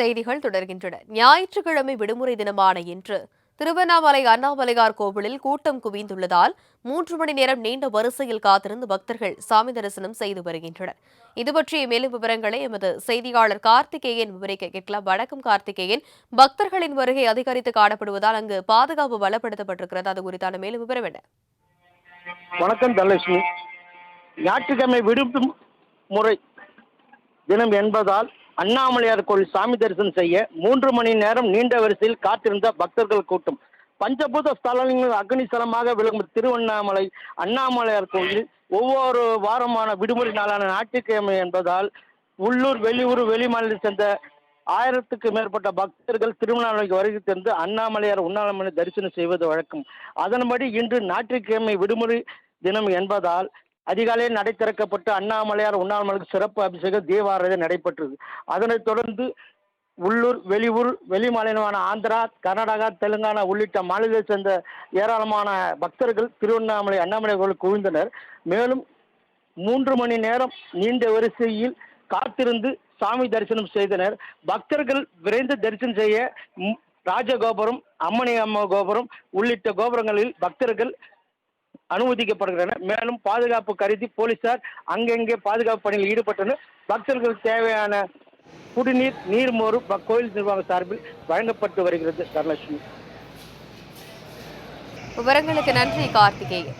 செய்திகள் தொடர்கின்றன. ஞாயிற்றுக்கிழமை விடுமுறை தினமான இன்று திருவண்ணாமலை அண்ணாமலையார் கோவிலில் கூட்டம் குவிந்துள்ளதால் மூன்று மணி நேரம் நீண்ட வரிசையில் காத்திருந்து பக்தர்கள் சாமி தரிசனம் செய்து வருகின்றனர். இது பற்றிய மேலும் விவரங்களை எமது செய்தியாளர் கார்த்திகேயன் விவரிக்க கேட்கலாம். வணக்கம் கார்த்திகேயன். பக்தர்களின் வருகை அதிகரித்து காணப்படுவதால் அங்கு பாதுகாப்பு பலப்படுத்தப்பட்டிருக்கிறது. அது குறித்தான மேலும் விவரம் என்ன? வணக்கம் தனலட்சுமி. ஞாயிற்றுக்கிழமை முறை தினம் என்பதால் அண்ணாமலையார் கோயில் சாமி தரிசனம் செய்ய மூன்று மணி நேரம் நீண்ட வரிசையில் காத்திருந்த பக்தர்கள் கூட்டம். பஞ்சபூத ஸ்தலங்கள் அக்னிஸ்தலமாக விளங்கும் திருவண்ணாமலை அண்ணாமலையார் கோயில் ஒவ்வொரு வாரமான விடுமுறை நாளான ஞாயிற்றுக்கிழமை என்பதால் உள்ளூர் வெளியூர் வெளிமாநிலத்தை சேர்ந்த ஆயிரத்துக்கு மேற்பட்ட பக்தர்கள் திருவண்ணாமலைக்கு வருகை தந்து அண்ணாமலையார் உண்ணாமலை தரிசனம் செய்வது வழக்கம். அதன்படி இன்று ஞாயிற்றுக்கிழமை விடுமுறை தினம் என்பதால் அதிகாலையில் நடை திறக்கப்பட்டு அண்ணாமலையார் உண்ணாமலுக்கு சிறப்பு அபிஷேகம் தீபாரதி நடைபெற்றது. அதனைத் தொடர்ந்து உள்ளூர் வெளியூர் வெளி மாநிலமான ஆந்திரா கர்நாடகா தெலுங்கானா உள்ளிட்ட மாநிலத்தை சேர்ந்த ஏராளமான பக்தர்கள் திருவண்ணாமலை அண்ணாமலை கோவில் குவிந்தனர். மேலும் மூன்று மணி நேரம் நீண்ட வரிசையில் காத்திருந்து சாமி தரிசனம் செய்தனர். பக்தர்கள் விரைந்து தரிசனம் செய்ய ராஜகோபுரம் அம்மணி அம்மா கோபுரம் உள்ளிட்ட கோபுரங்களில் பக்தர்கள் அனுமதிக்கப்படுகின்றன மேலும் பாதுகாப்பு கருதி போலீசார் அங்கங்கே பாதுகாப்பு பணியில் ஈடுபட்டனர். பக்தர்களுக்கு தேவையான குடிநீர் நீர்மோறு கோயில் நிர்வாகம் சார்பில் வழங்கப்பட்டு வருகிறது. தனலட்சுமி விவரங்களுக்கு நன்றி கார்த்திகேயன்.